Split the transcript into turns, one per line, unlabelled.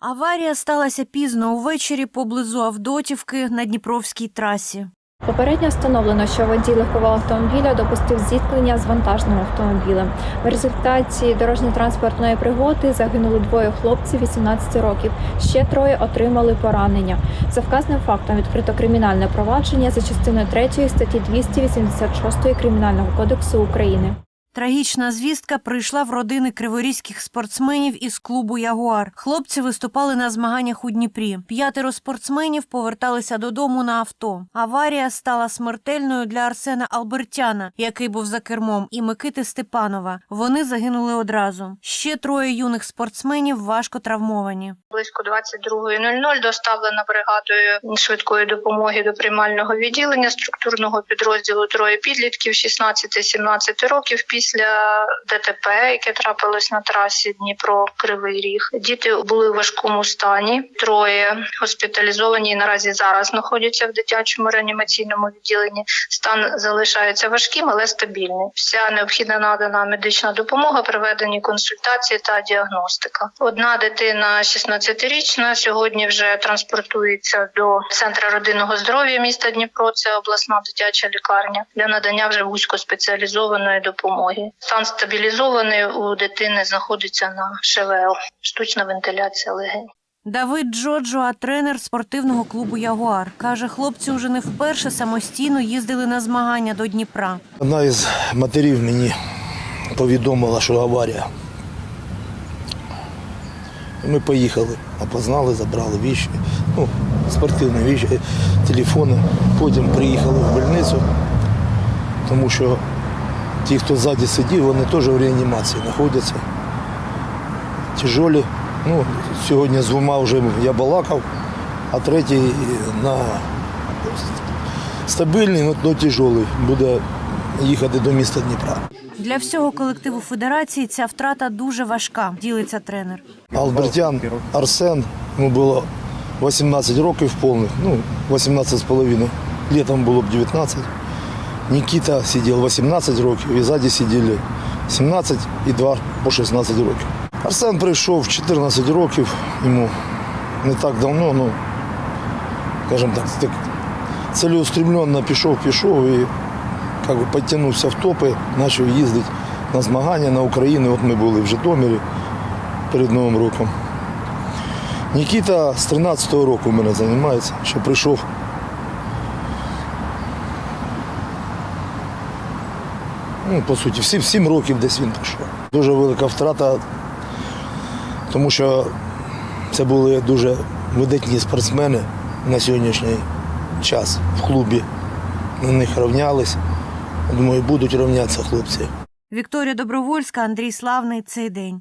Аварія сталася пізно увечері поблизу Авдотівки на Дніпровській трасі.
Попередньо встановлено, що водій легкового автомобіля допустив зіткнення з вантажним автомобілем. В результаті дорожньо-транспортної пригоди загинули двоє хлопців 18 років. Ще троє отримали поранення. За вказаним фактом відкрито кримінальне провадження за частиною 3 статті 286 Кримінального кодексу України.
Трагічна звістка прийшла в родини криворізьких спортсменів із клубу Ягуар. Хлопці виступали на змаганнях у Дніпрі. П'ятеро спортсменів поверталися додому на авто. Аварія стала смертельною для Арсена Албертяна, який був за кермом, і Микити Степанова. Вони загинули одразу. Ще троє юних спортсменів важко травмовані.
Близько 22.00 доставлена бригадою швидкої допомоги до приймального відділення структурного підрозділу троє підлітків 16-17 років після ДТП, яке трапилось на трасі Дніпро Кривий Ріг. Діти були в важкому стані. Троє госпіталізовані і наразі зараз знаходяться в дитячому реанімаційному відділенні. Стан залишається важким, але стабільним. Вся необхідна надана медична допомога, проведені консультації та діагностика. Одна дитина 16-річна сьогодні вже транспортується до центру родинного здоров'я міста Дніпро. Це обласна дитяча лікарня для надання вже вузькоспеціалізованої допомоги. Стан стабілізований у дитини знаходиться на ШВЛ, штучна вентиляція легень.
Давид Джоджо, тренер спортивного клубу Ягуар, каже, хлопці уже не вперше самостійно їздили на змагання до Дніпра.
Одна із матерів мені повідомила, що аварія. Ми поїхали, опознали, забрали віші, ну, спортивні віші, телефони. Потім приїхали в больницю, тому що ті, хто ззаді сидів, вони теж в реанімації знаходяться. Тяжолі. Ну, сьогодні з двома вже я балакав, а третій на стабільний, але тяжолий. Буде їхати до міста Дніпра.
Для всього колективу федерації ця втрата дуже важка, ділиться тренер.
Албертян Арсен, йому було 18 років повних, ну, 18 з половиною. Літом було б 19. Нікіта сидів 18 років, і ззаді сиділи 17 і 2 по 16 років. Арсен прийшов 14 років, йому не так давно, ну, скажімо так, так цілеустремленно пішов, пішов і как би, підтягнувся в топи, почав їздити на змагання на Україну. От ми були в Житомирі перед Новим роком. Нікіта з 13-го року мене займається, що прийшов. Ну, по суті, всі сім років десь він пішов. Дуже велика втрата, тому що це були дуже видатні спортсмени на сьогоднішній час в клубі. На них рівнялись. Думаю, будуть рівнятися хлопці.
Вікторія Добровольська, Андрій Славний. Цей день.